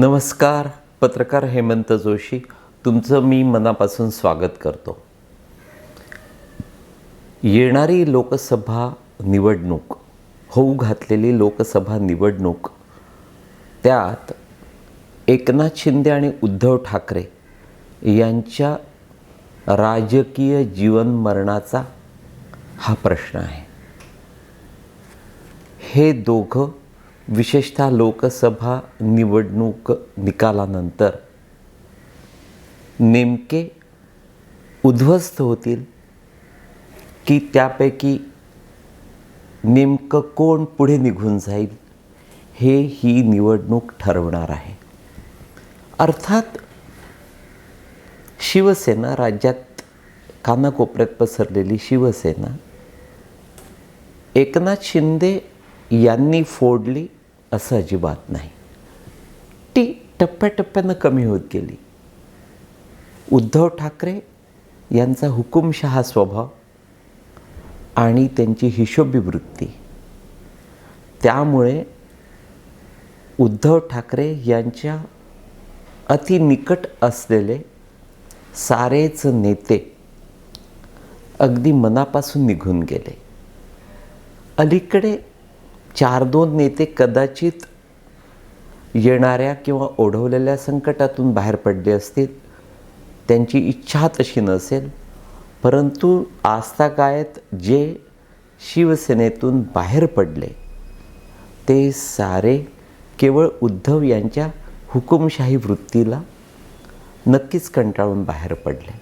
नमस्कार पत्रकार हेमंत जोशी. तुमचं मी मनापासून स्वागत करतो. येणारी लोकसभा निवडणूक होऊ घातलेली लोकसभा निवडणूक त्यात एकनाथ शिंदे आणि उद्धव ठाकरे यांच्या राजकीय जीवन मरणाचा हा प्रश्न आहे. हे दोघं विशेषतः लोकसभा निवडणूक निकालानंतर नेमके उद्ध्वस्त होतील की त्यापैकी नेमकं कोण पुढे निघून जाईल हे ही निवडणूक ठरवणार आहे. अर्थात शिवसेना राज्यात कानाकोपऱ्यात पसरलेली शिवसेना एकनाथ शिंदे यांनी फोडली असं अजिबात नाही. ती टप्प्याटप्प्यानं कमी होत गेली. उद्धव ठाकरे यांचा हुकुमशहा स्वभाव आणि त्यांची हिशोबी वृत्ती त्यामुळे उद्धव ठाकरे यांच्या अति निकट असलेले सारेच नेते अगदी मनापासून निघून गेले. अलीकडे चार दोन नेते कदाचित येणाऱ्या किंवा ओढवलेल्या संकटातून बाहेर पडले असतील त्यांची इच्छा तशी नसेल परंतु आस्थागायत जे शिवसेनेतून बाहेर पडले ते सारे केवळ उद्धव यांच्या हुकुमशाही वृत्तीला नक्कीच कंटाळून बाहेर पडले.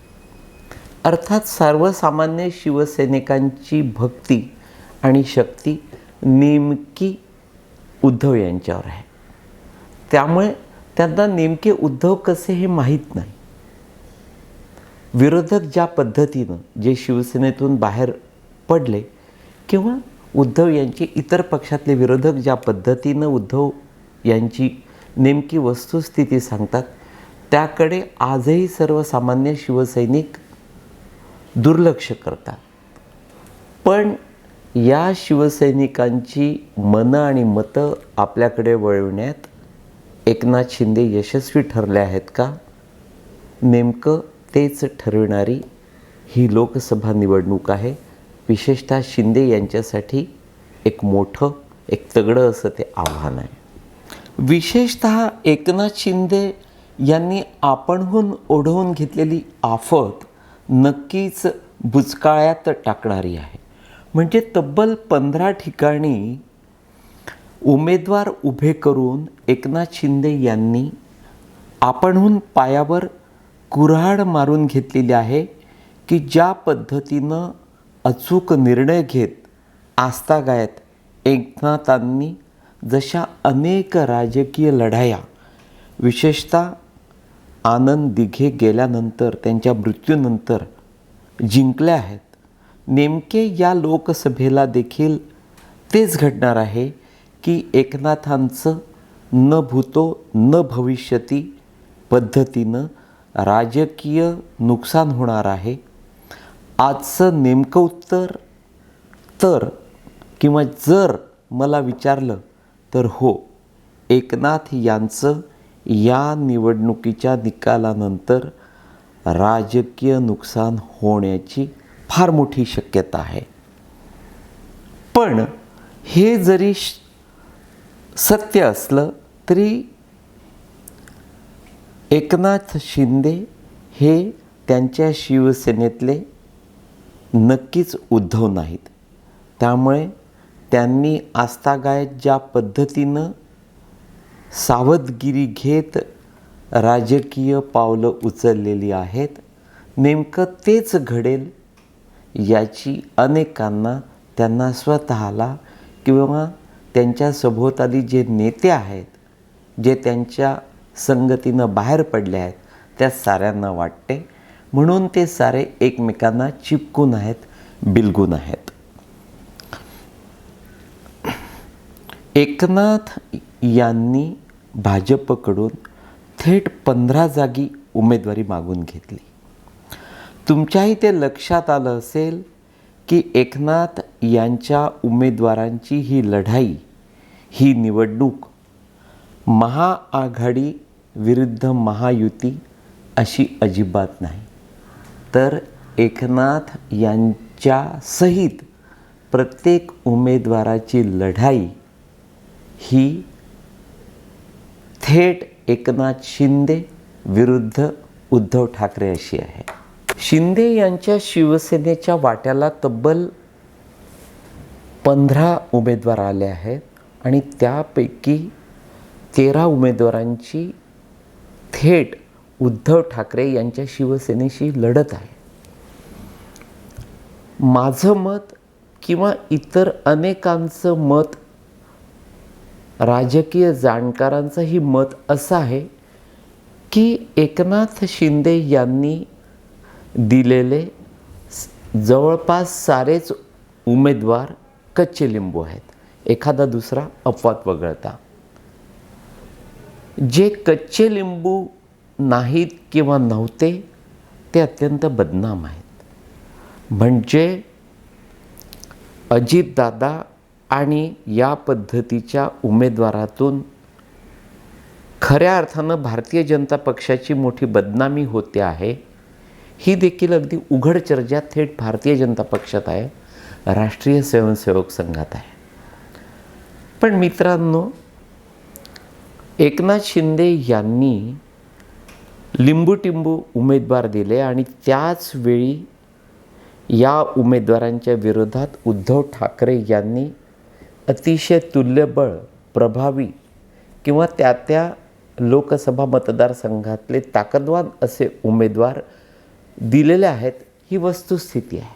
अर्थात सर्वसामान्य शिवसैनिकांची भक्ती आणि शक्ती नेमकी उद्धव यांच्यावर आहे. त्यामुळे त्यांना नेमके उद्धव कसे हे माहीत नाही. विरोधक ज्या पद्धतीनं जे शिवसेनेतून बाहेर पडले किंवा उद्धव यांचे इतर पक्षातले विरोधक ज्या पद्धतीनं उद्धव यांची नेमकी वस्तुस्थिती सांगतात त्याकडे आजही सर्वसामान्य शिवसैनिक दुर्लक्ष करतात. पण या शिवसैनिकांची मनं आणि मतं आपल्याकडे वळविण्यात एकनाथ शिंदे यशस्वी ठरले आहेत का? नेमकं तेच ठरविणारी ही लोकसभा निवडणूक आहे. विशेषतः शिंदे यांच्यासाठी एक मोठं एक तगडं असं ते आव्हान आहे. विशेषतः एकनाथ शिंदे यांनी आपणहून ओढवून घेतलेली आफत नक्कीच बुचकाळ्यात टाकणारी आहे. म्हणजे तब्बल पंधरा ठिकाणी उमेदवार उभे करून एकनाथ शिंदे यांनी आपणहून पायावर कुऱ्हाड मारून घेतलेली आहे की ज्या पद्धतीनं अचूक निर्णय घेत आस्थागायत एकनाथांनी जशा अनेक राजकीय लढाया विशेषतः आनंद दिघे गेल्यानंतर त्यांच्या मृत्यूनंतर जिंकल्या आहेत नेमके या लोकसभेला देखील तेच घडणार आहे की एकनाथांचं न भूतो न भविष्यती पद्धतीनं राजकीय नुकसान होणार आहे. आजचं नेमकं उत्तर तर किंवा जर मला विचारलं तर हो एकनाथ यांचं या निवडणुकीच्या निकालानंतर राजकीय नुकसान होण्याची फार मोठी शक्यता आहे. पण हे जरी सत्य असलं तरी एकनाथ शिंदे हे त्यांच्या शिवसेनेतले नक्कीच उद्धव नाहीत. त्यामुळे त्यांनी आस्थागायत ज्या पद्धतीनं सावधगिरी घेत राजकीय पावलं उचललेली आहेत नेमकं तेच घडेल याची अनेकांना त्यांना स्वतःला किंवा त्यांच्या सभोवताली जे नेते आहेत जे त्यांच्या संगतीनं बाहेर पडले आहेत त्या साऱ्यांना वाटते. म्हणून ते सारे एकमेकांना चिपकून आहेत बिलगून आहेत. एकनाथ यांनी भाजपकडून थेट पंधरा जागी उमेदवारी मागून घेतली. तुमच्याही ते लक्षात आलं असेल की एकनाथ यांच्या उमेदवारांची ही लढाई ही निवडणूक महाआघाडी विरुद्ध महायुती अशी अजिबात नाही. तर एकनाथ यांच्या सहित प्रत्येक उमेदवाराची लढाई ही थेट एकनाथ शिंदे विरुद्ध उद्धव ठाकरे अशी आहे. शिंदे यांच्या शिवसेनेच्या वाट्याला तब्बल पंधरा उमेदवार आले आहेत आणि त्यापैकी तेरा उमेदवारांची थेट उद्धव ठाकरे यांच्या शिवसेनेशी लढत आहे. माझं मत किंवा इतर अनेकांचं मत राजकीय जाणकारांचंही मत असं आहे की एकनाथ शिंदे यांनी दिलेले जवळपास सारेच उमेदवार कच्चे लिंबू आहेत. एखादा दुसरा अपवाद वगळता. जे कच्चे लिंबू नाहीत किंवा नव्हते ते अत्यंत बदनाम आहेत. म्हणजे अजितदादा आणि या पद्धतीच्या उमेदवारातून खऱ्या अर्थानं भारतीय जनता पक्षाची मोठी बदनामी होते आहे. ही देखील अगदी उघड चर्चा थेट भारतीय जनता पक्षात आहे राष्ट्रीय स्वयंसेवक संघात आहे. पण मित्रांनो एकनाथ शिंदे यांनी लिंबूटिंबू उमेदवार दिले आणि त्याच वेळी या उमेदवारांच्या विरोधात उद्धव ठाकरे यांनी अतिशय तुल्यबळ प्रभावी किंवा त्या त्या लोकसभा मतदारसंघातले ताकदवान असे उमेदवार दिलेल्या आहेत ही वस्तुस्थिती आहे.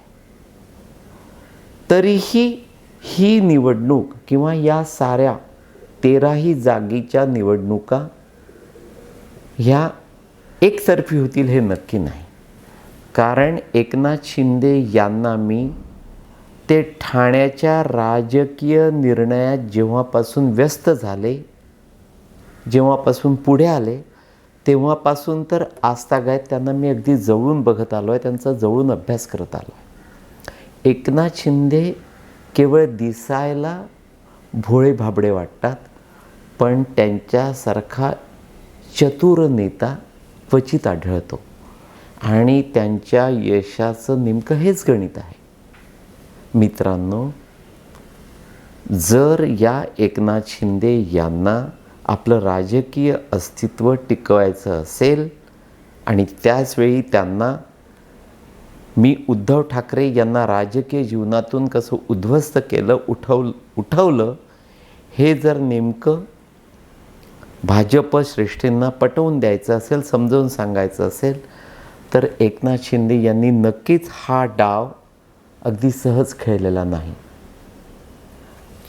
तरीही ही निवडणूक किंवा या साऱ्या तेराही जागीच्या निवडणुका ह्या एकतर्फी होतील हे नक्की नाही. कारण एकनाथ शिंदे यांना मी ते ठाण्याच्या राजकीय निर्णयात जेव्हापासून व्यस्त झाले जेव्हापासून पुढे आले तेव्हापासून तर आजतागायत त्यांना मी अगदी जवळून बघत आलो आहे त्यांचा जवळून अभ्यास करत आलो आहे एकनाथ शिंदे केवळ दिसायला भोळे भाबडे वाटतात पण त्यांच्यासारखा चतुर नेता क्वचित आढळतो. आणि त्यांच्या यशाचं नेमकं हेच गणित आहे. मित्रांनो जर या एकनाथ शिंदे यांना आपलं राजकीय अस्तित्व टिकवायचं असेल आणि त्याचवेळी त्यांना मी उद्धव ठाकरे यांना राजकीय जीवनातून कसं उद्ध्वस्त केलं उठव उठवलं हे जर नेमकं भाजप श्रेष्ठींना पटवून द्यायचं असेल समजावून सांगायचं असेल तर एकनाथ शिंदे यांनी नक्कीच हा डाव अगदी सहज खेळलेला नाही.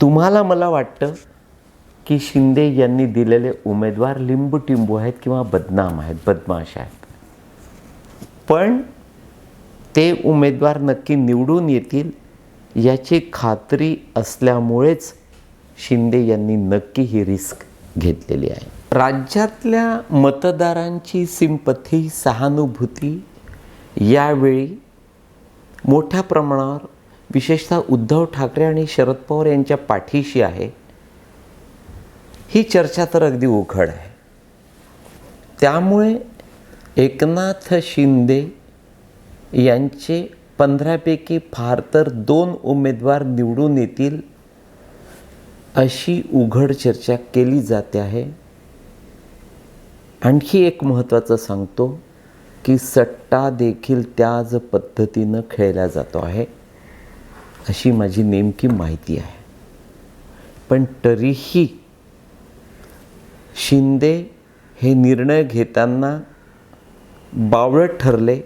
तुम्हाला मला वाटतं की शिंदे यांनी दिलेले उमेदवार लिंबूटिंबू आहेत किंवा बदनाम आहेत बदमाश आहेत. पण ते उमेदवार नक्की निवडून येतील याची खात्री असल्यामुळेच शिंदे यांनी नक्की ही रिस्क घेतलेली आहे. राज्यातल्या मतदारांची सिंपथी सहानुभूती यावेळी मोठ्या प्रमाणावर विशेषतः उद्धव ठाकरे आणि शरद पवार यांच्या पाठीशी आहे. ही चर्चा तर अगदी उघड आहे. त्यामुळे एकनाथ शिंदे यांचे पंधरापैकी फार तर दोन उमेदवार निवडून येतील अशी उघड चर्चा केली जाते आहे. आणखी एक महत्त्वाचं सांगतो की सट्टा देखील त्याच पद्धतीनं खेळला जातो आहे अशी माझी नेमकी माहिती आहे. पण तरीही शिंदे हे निर्णय घेताना बावळट ठरले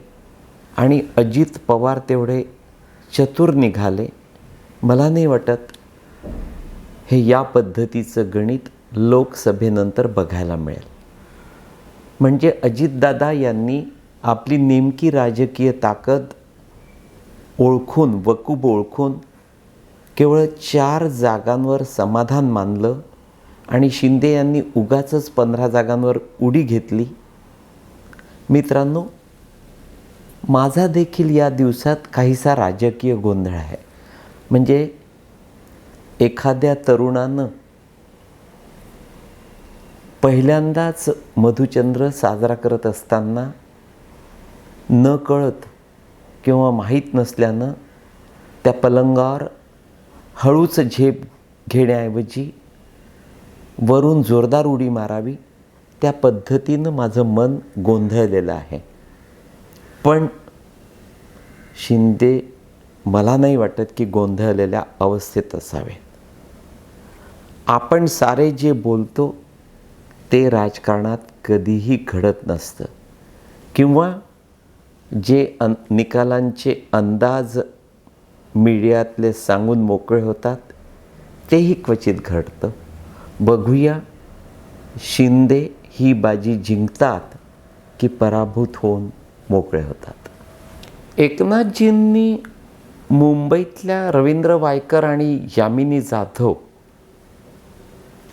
आणि अजित पवार तेवढे चतुर निघाले. मला नाही वाटत हे या पद्धतीचं गणित लोकसभेनंतर बघायला मिळेल. म्हणजे अजितदादा यांनी आपली नेमकी राजकीय ताकद ओळखून वकूब ओळखून केवळ चार जागांवर समाधान मानलं आणि शिंदे यांनी उगाचच पंधरा जागांवर उडी घेतली. मित्रांनो माझा देखील या दिवसात काहीसा राजकीय गोंधळ आहे. म्हणजे एखाद्या तरुणानं पहिल्यांदाच मधुचंद्र साजरा करत असताना न कळत किंवा माहीत नसल्यानं त्या पलंगावर हळूच झेप घेण्याऐवजी वरून जोरदार उडी मारावी. त्या पद्धतीनं माझं मन गोंधळलेलं आहे. पण शिंदे मला नाही वाटत की गोंधळलेल्या अवस्थेत असावे. आपण सारे जे बोलतो ते राजकारणात कधीही घडत नसतं. किंवा जे अन निकालांचे अंदाज मीडियातले सांगून मोकळे होतात तेही क्वचित घडतं. बघूया. शिंदे ही बाजी जिंकतात की पराभूत होऊन मोकळे होतात. एकनाथजींनी मुंबईतल्या रवींद्र वायकर आणि यामिनी जाधव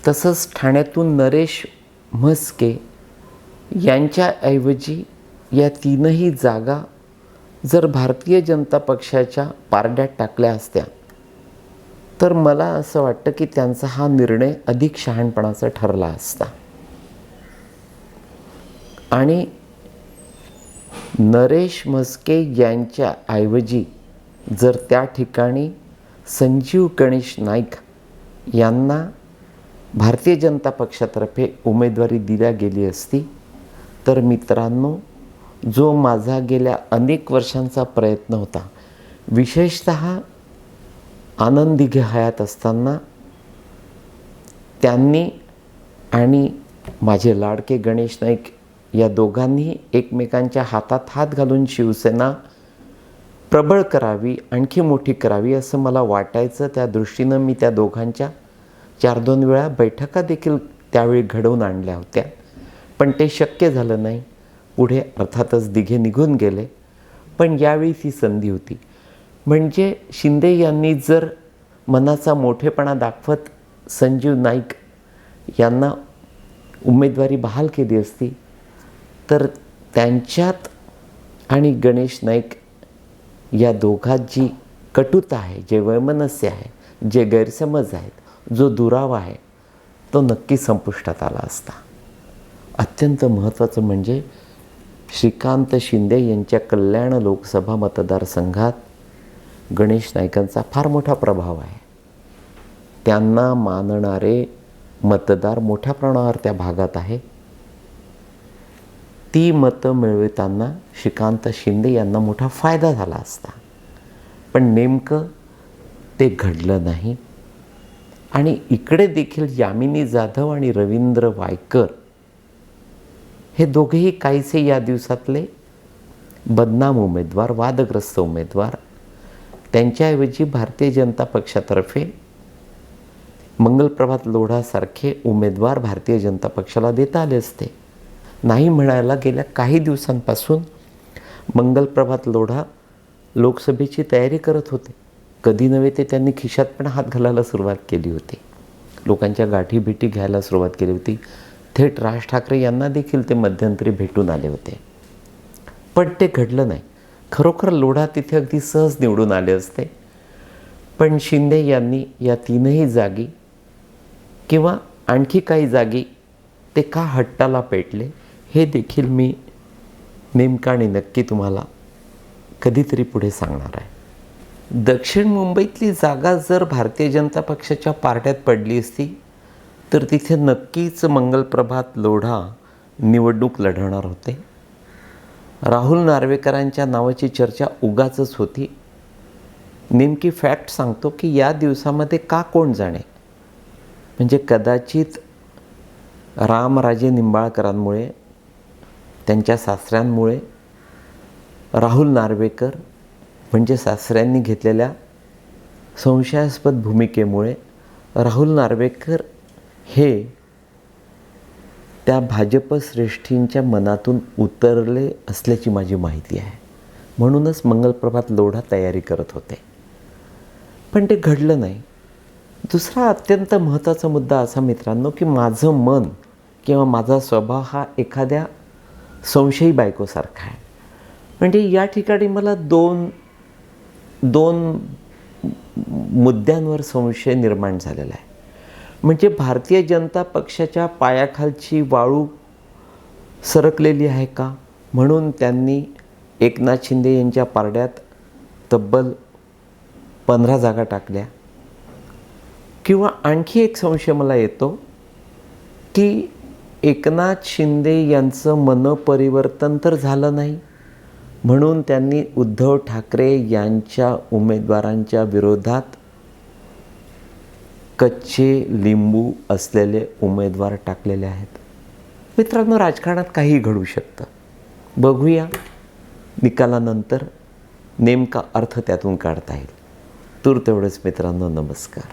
तसंच ठाण्यातून नरेश म्हस्के यांच्याऐवजी या तीनही जागा जर भारतीय जनता पक्षाच्या पारड्यात टाकल्या असत्या तर मला असं वाटतं की त्यांचा हा निर्णय अधिक शहाणपणाचा ठरला असता. आणि नरेश म्हस्के यांच्या ऐवजी जर त्या ठिकाणी संजीव गणेश नाईक यांना भारतीय जनता पक्षातर्फे उमेदवारी दिल्या गेली असती तर मित्रांनो जो माझा गेल्या अनेक वर्षांचा प्रयत्न होता विशेषत आनंद दिघे हयात असताना त्यांनी आणि माझे लाडके गणेश नाईक या दोघांनी एकमेकांच्या हातात हात घालून शिवसेना प्रबळ करावी आणखी मोठी करावी असं मला वाटायचं. त्या दृष्टीनं मी त्या दोघांच्या चार दोन वेळा बैठका देखील त्यावेळी घडवून आणल्या होत्या. पण ते शक्य झालं नाही. पुढे अर्थातच दिघे निघून गेले. पण यावेळी ती संधी होती. म्हणजे शिंदे यांनी जर मनाचा मोठेपणा दाखवत संजीव नाईक यांना उमेदवारी बहाल केली असती तर त्यांच्यात आणि गणेश नाईक या दोघात जी कटुता आहे जे वैमनस्य आहे जे गैरसमज आहेत जो दुरावा आहे तो नक्की संपुष्टात आला असता. अत्यंत महत्त्वाचं म्हणजे श्रीकांत शिंदे यांच्या कल्याण लोकसभा मतदारसंघात गणेश नाईकांचा फार मोठा प्रभाव आहे. त्यांना मानणारे मतदार मोठ्या प्रमाणावर त्या भागात आहे. ती मतं मिळविताना श्रीकांत शिंदे यांना मोठा फायदा झाला असता. पण नेमकं ते घडलं नाही. आणि इकडे देखील यामिनी जाधव आणि रवींद्र वायकर हे दोघेही काहीसे या दिवसातले बदनाम उमेदवार वादग्रस्त उमेदवार त्यांच्याऐवजी भारतीय जनता पक्षातर्फे मंगलप्रभात लोढासारखे उमेदवार भारतीय जनता पक्षाला देता आले असते. नाही म्हणायला गेल्या काही दिवसांपासून मंगलप्रभात लोढा लोकसभेची तयारी करत होते. कधी नव्हे ते त्यांनी खिशात पण हात घालायला सुरुवात केली होती. लोकांच्या गाठी भेटी घ्यायला सुरुवात केली होती. थेट राज ठाकरे यांना देखील ते मध्यंतरी भेटून आले होते. पण ते घडलं नाही. खरोखर लोढा तिथे अगदी सहज निवडून आले असते. पण शिंदे यांनी या तीनही जागी किंवा आणखी काही जागी ते का हट्टाला पेटले हे देखील मी नेमका आणि नक्की तुम्हाला कधीतरी पुढे सांगणार आहे. दक्षिण मुंबईतली जागा जर भारतीय जनता पक्षाच्या पार्ट्यात पडली असती तर तिथे नक्कीच मंगलप्रभात लोढा निवडणूक लढवणार होते. राहुल नार्वेकरांच्या नावाची चर्चा उगाचच होती. नेमकी फॅक्ट सांगतो की या दिवसामध्ये का कोण जाणे? म्हणजे कदाचित रामराजे निंबाळकरांमुळे त्यांच्या सासऱ्यांमुळे राहुल नार्वेकर म्हणजे सासऱ्यांनी घेतलेल्या संशयास्पद भूमिकेमुळे राहुल नार्वेकर हे त्या भाजप श्रेष्ठींच्या मनातून उतरले असल्याची माझी माहिती आहे. म्हणूनच मंगलप्रभात लोढा तयारी करत होते. पण ते घडलं नाही. दुसरा अत्यंत महत्त्वाचा मुद्दा असा मित्रांनो की माझं मन किंवा माझा स्वभाव हा एखाद्या संशयी बायकोसारखा आहे. म्हणजे या ठिकाणी मला दोन दोन मुद्द्यांवर संशय निर्माण झालेला आहे. म्हणजे भारतीय जनता पक्षाच्या पायाखालची वाळू सरकलेली आहे का? म्हणून त्यांनी एकनाथ शिंदे यांच्या पारड्यात तब्बल पंधरा जागा टाकल्या. किंवा आणखी एक संशय मला येतो की एकनाथ शिंदे यांचं मनपरिवर्तन तर झालं नाही. म्हणून त्यांनी उद्धव ठाकरे यांच्या उमेदवारांच्या विरोधात कच्चे लिंबू असलेले उमेदवार टाकलेले आहेत. मित्रांनो राजकारणात काही घडू शकतं. बघूया निकालानंतर नेमका अर्थ त्यातून काढता येईल. तूर तेवढंच मित्रांनो नमस्कार.